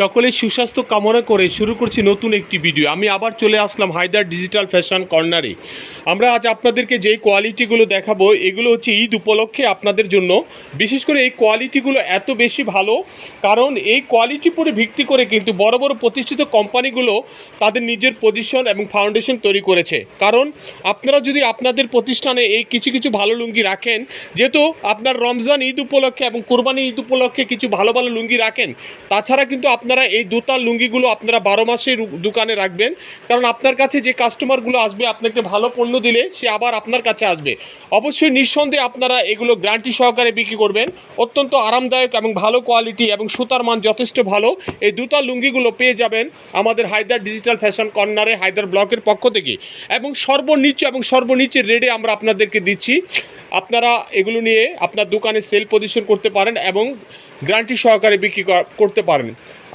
সকলের সুস্বাস্থ্য কামনা করে শুরু করছি নতুন একটি ভিডিও আমি আবার চলে আসলাম হায়দার ডিজিটাল ফ্যাশন কর্নারে আমরা আজ আপনাদেরকে যেই কোয়ালিটিগুলো দেখাবো, এগুলো হচ্ছে ঈদ উপলক্ষে আপনাদের জন্য। বিশেষ করে এই কোয়ালিটিগুলো এত বেশি ভালো, কারণ এই কোয়ালিটি উপরে ভিত্তি করে কিন্তু বড় বড় প্রতিষ্ঠিত কোম্পানিগুলো তাদের নিজের পজিশন এবং ফাউন্ডেশন তৈরি করেছে। কারণ আপনারা যদি আপনাদের প্রতিষ্ঠানে এই কিছু কিছু ভালো লুঙ্গি রাখেন, যেহেতু আপনার রমজান ঈদ উপলক্ষে এবং কোরবানি ঈদ উপলক্ষে কিছু ভালো ভালো লুঙ্গি রাখেন, তাছাড়া কিন্তু আপনারা এই দুতার লুঙ্গিগুলো আপনারা বারো মাসে দোকানে রাখবেন। কারণ আপনার কাছে যে কাস্টমারগুলো আসবে, আপনাকে ভালো পণ্য দিলে সে আবার আপনার কাছে আসবে। অবশ্যই নিঃসন্দেহে আপনারা এগুলো গ্যারান্টি সহকারে বিক্রি করবেন। অত্যন্ত আরামদায়ক এবং ভালো কোয়ালিটি এবং সুতার মান যথেষ্ট ভালো। এই দুতার লুঙ্গিগুলো পেয়ে যাবেন আমাদের হায়দার ডিজিটাল ফ্যাশন কর্নারে, হায়দার ব্লকের পক্ষ থেকে। এবং সর্বনিচ্চ এবং সর্বনিচের রেটে আমরা আপনাদেরকে দিচ্ছি। আপনারা এগুলো নিয়ে আপনার দোকানে সেল পজিশন করতে পারেন এবং গ্যারান্টি সহকারে বিক্রি করতে পারেন।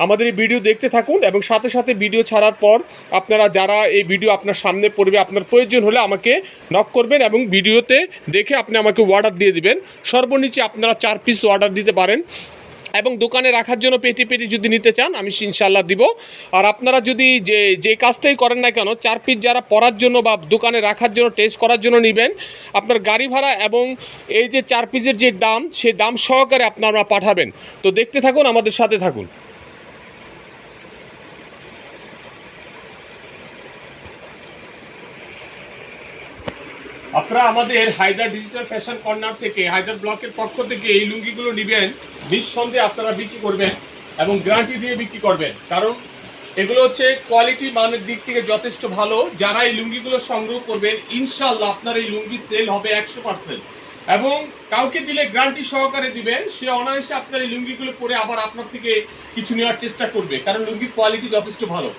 আমাদের এই ভিডিও দেখতে থাকুন এবং সাথে সাথে ভিডিও ছাড়ার পর আপনারা যারা এই ভিডিও আপনার সামনে পড়বে, আপনার প্রয়োজন হলে আমাকে নক করবেন এবং ভিডিওতে দেখে আপনি আমাকে অর্ডার দিয়ে দিবেন। সর্বনিচে আপনারা চার পিস অর্ডার দিতে পারেন এবং দোকানে রাখার জন্য পেটি পেটি যদি নিতে চান, আমি ইনশাল্লাহ দিব। আর আপনারা যদি যে যে কাজটাই করেন না কেন, চার পিস যারা পরার জন্য বা দোকানে রাখার জন্য টেস্ট করার জন্য নেবেন, আপনার গাড়ি ভাড়া এবং এই যে চার পিসের যে দাম সেই দাম সহকারে আপনারা পাঠাবেন। তো দেখতে থাকুন, আমাদের সাথে থাকুন। আপনারা আমাদের হায়দার ডিজিটাল ফ্যাশন কর্নার থেকে, হায়দার ব্লকের পক্ষ থেকে এই লুঙ্গিগুলো নেবেন। নিঃসন্দেহে আপনারা বিক্রি করবেন এবং গ্যারান্টি দিয়ে বিক্রি করবেন। কারণ এগুলো হচ্ছে কোয়ালিটি মানের দিক থেকে যথেষ্ট ভালো। যারা এই লুঙ্গিগুলো সংগ্রহ করবেন ইনশাল্লাহ আপনার এই লুঙ্গি সেল হবে একশো পার্সেন্ট এবং কাউকে দিলে গ্যারান্টি সহকারে দিবেন, সে অনায়াসে আপনার এই লুঙ্গিগুলো পরে আবার আপনার থেকে কিছু নেওয়ার চেষ্টা করবে। কারণ লুঙ্গির কোয়ালিটি যথেষ্ট ভালো।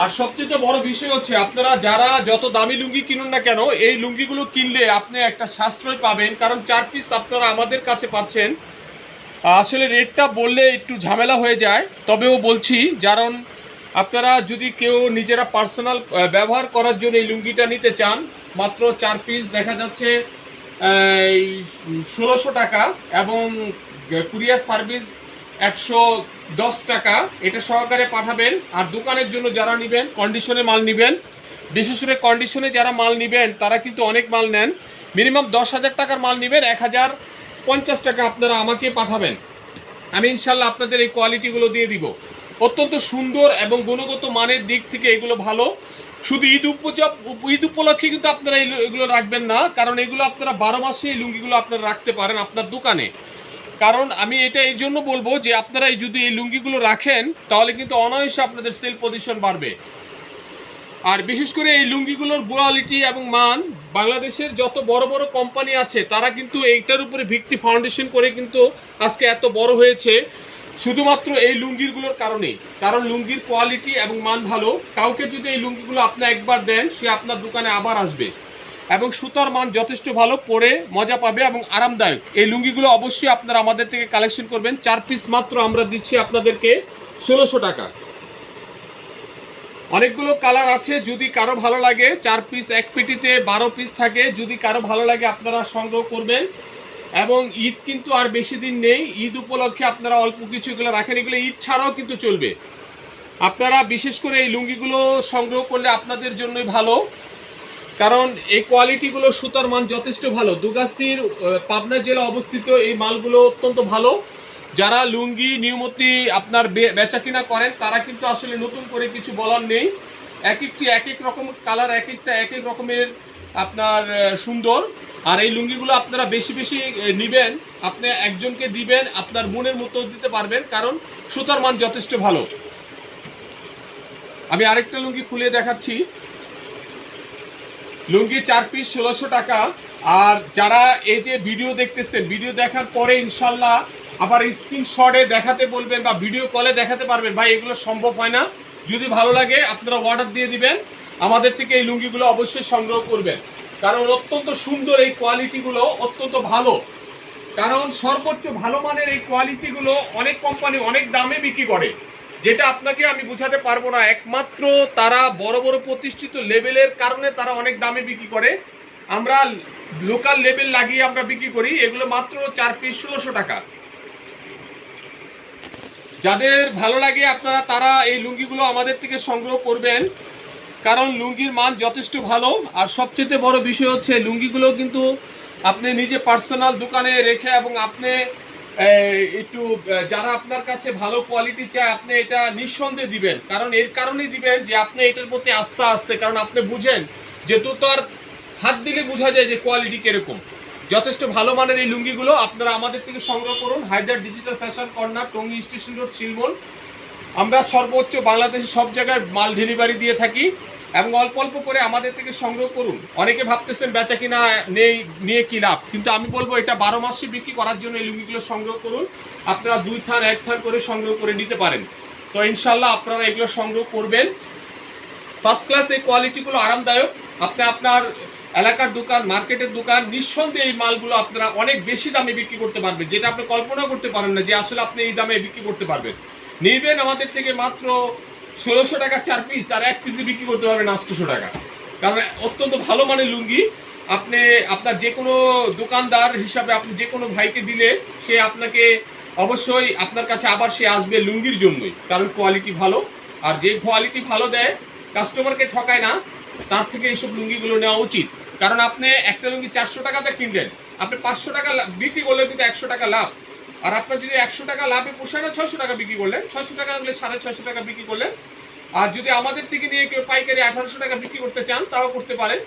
আর সবচেয়ে বড় বিষয় হচ্ছে, আপনারা যারা যত দামি লুঙ্গি কিনুন না কেন, এই লুঙ্গিগুলো কিনলে আপনি একটা সাশ্রয় পাবেন। কারণ চার পিস আপনারা আমাদের কাছে পাচ্ছেন। আসলে রেটটা বললে একটু ঝামেলা হয়ে যায়। তবেও বলছি, কারণ আপনারা যদি কেউ নিজেরা পার্সোনাল ব্যবহার করার জন্য এই লুঙ্গিটা নিতে চান, মাত্র চার পিস দেখা যাচ্ছে ষোলোশো টাকা এবং কুরিয়ার সার্ভিস একশো দশ টাকা এটা সহকারে পাঠাবেন আর দোকানের জন্য যারা নেবেন কন্ডিশনে মাল নেবেন। বিশেষ করে কন্ডিশনে যারা মাল নেবেন, তারা কিন্তু অনেক মাল নেন। মিনিমাম দশ হাজার টাকার মাল নেবেন, এক হাজার পঞ্চাশ টাকা আপনারা আমাকে পাঠাবেন। আমি ইনশাল্লাহ আপনাদের এই কোয়ালিটিগুলো দিয়ে দিব। অত্যন্ত সুন্দর এবং গুণগত মানের দিক থেকে এগুলো ভালো। শুধু ঈদ উপজব ঈদ উপলক্ষে কিন্তু আপনারা এগুলো রাখবেন না, কারণ এগুলো আপনারা বারো মাসে এই লুঙ্গিগুলো আপনারা রাখতে পারেন আপনার দোকানে। কারণ আমি এটা এই জন্য বলব যে আপনারা যদি এই লুঙ্গিগুলো রাখেন, তাহলে কিন্তু অনায়াসে আপনাদের সেল পজিশন বাড়বে। আর বিশেষ করে এই লুঙ্গিগুলোর কোয়ালিটি এবং মান, বাংলাদেশের যত বড় বড় কোম্পানি আছে, তারা কিন্তু এইটার উপরে ভিত্তি ফাউন্ডেশন করে কিন্তু আজকে এত বড় হয়েছে। শুধুমাত্র এই লুঙ্গিগুলোর কারণেই। কারণ লুঙ্গির কোয়ালিটি এবং মান ভালো। কাউকে যদি এই লুঙ্গিগুলো আপনি একবার দেন, সে আপনার দোকানে আবার আসবে। এবং সুতার মান যথেষ্ট ভালো, পরে মজা পাবে এবং আরামদায়ক। এই লুঙ্গিগুলো অবশ্যই আপনারা আমাদের থেকে কালেকশন করবেন। চার পিস মাত্র আমরা দিচ্ছি আপনাদেরকে ষোলোশো টাকা। অনেকগুলো কালার আছে, যদি কারও ভালো লাগে, চার পিস এক পেটিতে বারো পিস থাকে, যদি কারও ভালো লাগে আপনারা সংগ্রহ করবেন। এবং ঈদ কিন্তু আর বেশি দিন নেই, ঈদ উপলক্ষে আপনারা অল্প কিছু এগুলো রাখেন, এগুলো ঈদ ছাড়াও কিন্তু চলবে। আপনারা বিশেষ করে এই লুঙ্গিগুলো সংগ্রহ করলে আপনাদের জন্যই ভালো। কারণ এই কোয়ালিটিগুলো সুতার মান যথেষ্ট ভালো। দুগাছির পাবনা জেলা অবস্থিত এই মালগুলো অত্যন্ত ভালো। যারা লুঙ্গি, নিয়মতি আপনার বেচা কিনা করেন, তারা কিন্তু আসলে নতুন করে কিছু বলার নেই। এক একটি, এক এক রকম কালার, এক একটা, এক এক রকমের আপনার সুন্দর। আর এই লুঙ্গিগুলো আপনারা বেশি বেশি নিবেন, আপনি একজনকে দিবেন, আপনার মনের মতো দিতে পারবেন, কারণ সুতার মান যথেষ্ট ভালো। আমি আরেকটা লুঙ্গি খুলে দেখাচ্ছি। লুঙ্গি চার পিস ষোলোশো টাকা। আর যারা এই যে ভিডিও দেখতেছেন ভিডিও দেখার পরে ইনশাল্লাহ আবার স্ক্রিনশটে দেখাতে বলবেন বা ভিডিও কলে দেখাতে পারবেন, ভাই, এগুলো সম্ভব হয় না। যদি ভালো লাগে, আপনারা অর্ডার দিয়ে দিবেন। আমাদের থেকে এই লুঙ্গিগুলো অবশ্যই সংগ্রহ করবেন। কারণ অত্যন্ত সুন্দর এই কোয়ালিটিগুলো অত্যন্ত ভালো। কারণ সর্বোচ্চ ভালো মানের এই কোয়ালিটিগুলো অনেক কোম্পানি অনেক দামে বিক্রি করে। যেটা আপনাকে আমি বুঝাতে পারব না, একমাত্র তারা বড় বড় প্রতিষ্ঠিত লেভেলের কারণে তারা অনেক দামে বিক্রি করে। আমরা লোকাল লেভেল লাগিয়ে আমরা বিক্রি করি, এগুলো মাত্র চার পিস ষোলোশো টাকা। যাদের ভালো লাগে আপনারা তারা এই লুঙ্গিগুলো আমাদের থেকে সংগ্রহ করবেন, কারণ লুঙ্গির মান যথেষ্ট ভালো। আর সবচেয়ে বড় বিষয় হচ্ছে, লুঙ্গিগুলো কিন্তু আপনি নিজে পার্সোনাল দোকানে রেখে এবং আপনি একটু যারা আপনার কাছে ভালো কোয়ালিটি চায়, আপনি এটা নিঃসন্দেহে দিবেন। কারণ এর কারণেই দিবেন যে আপনি এটার প্রতি আস্থা আসছে কারণ আপনি বুঝেন যে তো আর হাত দিলে বোঝা যায় যে কোয়ালিটি কীরকম। যথেষ্ট ভালো মানের এই লুঙ্গিগুলো আপনারা আমাদের থেকে সংগ্রহ করুন। Haidar digital fashion corner Tongi station road Shilmon আমরা সর্বোচ্চ বাংলাদেশে সব জায়গায় মাল ডেলিভারি দিয়ে থাকি। এবং অল্প অল্প করে আমাদের থেকে সংগ্রহ করুন। অনেকে ভাবতেছেন বেচা কিনা নেই, নিয়ে কি লাভ? কিন্তু আমি বলব, এটা বারো মাসে বিক্রি করার জন্য এই লুঙ্গিগুলো সংগ্রহ করুন। আপনারা দুই থান, এক থান করে সংগ্রহ করে নিতে পারেন। তো ইনশাল্লাহ আপনারা এগুলো সংগ্রহ করবেন। ফার্স্ট ক্লাস এই কোয়ালিটিগুলো আরামদায়ক। আপনি আপনার এলাকার দোকান, মার্কেটের দোকান, নিঃসন্দেহে এই মালগুলো আপনারা অনেক বেশি দামে বিক্রি করতে পারবেন, যেটা আপনি কল্পনা করতে পারেন না যে আসলে আপনি এই দামে বিক্রি করতে পারবেন। নিবেন আমাদের থেকে মাত্র ষোলোশো টাকা চার পিস আর এক পিসে বিক্রি করতে পারবেন আটশোশো টাকা। কারণ অত্যন্ত ভালো মানের লুঙ্গি। আপনি, আপনার যে কোনো দোকানদার হিসাবে আপনি যে কোনো ভাইকে দিলে সে আপনাকে অবশ্যই আপনার কাছে আবার সে আসবে লুঙ্গির জন্যই। কারণ কোয়ালিটি ভালো। আর যে কোয়ালিটি ভালো দেয় কাস্টমারকে ঠকায় না, তার থেকে এইসব লুঙ্গিগুলো নেওয়া উচিত। কারণ আপনি একটা লুঙ্গি চারশো টাকাতে কিনলেন। আপনি পাঁচশো টাকা বিক্রি করলে কিন্তু একশো টাকা লাভ। আর আপনার যদি একশো টাকা লাভে পোষায় না ছশো টাকা বিক্রি করলেন ছশো টাকা হলে সাড়ে ছশো টাকা বিক্রি করলেন। আর যদি আমাদের থেকে নিয়ে কেউ পাইকারি আঠারোশো টাকা বিক্রি করতে চান তাও করতে পারেন।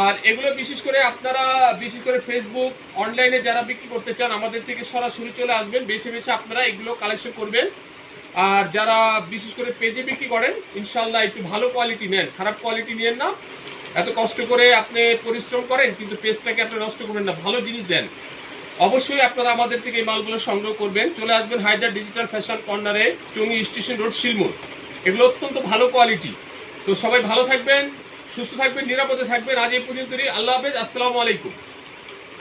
আর এগুলো বিশেষ করে আপনারা, বিশেষ করে ফেসবুক অনলাইনে যারা বিক্রি করতে চান, আমাদের থেকে সরাসরি চলে আসবেন। বেছে বেছে আপনারা এগুলো কালেকশন করবেন। আর যারা বিশেষ করে পেজে বিক্রি করেন ইনশাল্লাহ একটু ভালো কোয়ালিটি নেন। খারাপ কোয়ালিটি নেন না। এত কষ্ট করে আপনি পরিশ্রম করেন, কিন্তু পেজটাকে আপনি নষ্ট করবেন না। ভালো জিনিস দেন। অবশ্যই আপনারা আমাদের থেকে এই মালগুলো সংগ্রহ করবেন। চলে আসবেন হায়দার ডিজিটাল ফ্যাশন কর্নারে, টুঙ্গি স্টেশন রোড, শিলমুর। এগুলো অত্যন্ত ভালো কোয়ালিটি। তো সবাই ভালো থাকবেন, সুস্থ থাকবেন, নিরাপদে থাকবেন। আজ এই পর্যন্তই। আল্লাহ হাফেজ। আসসালামু আলাইকুম।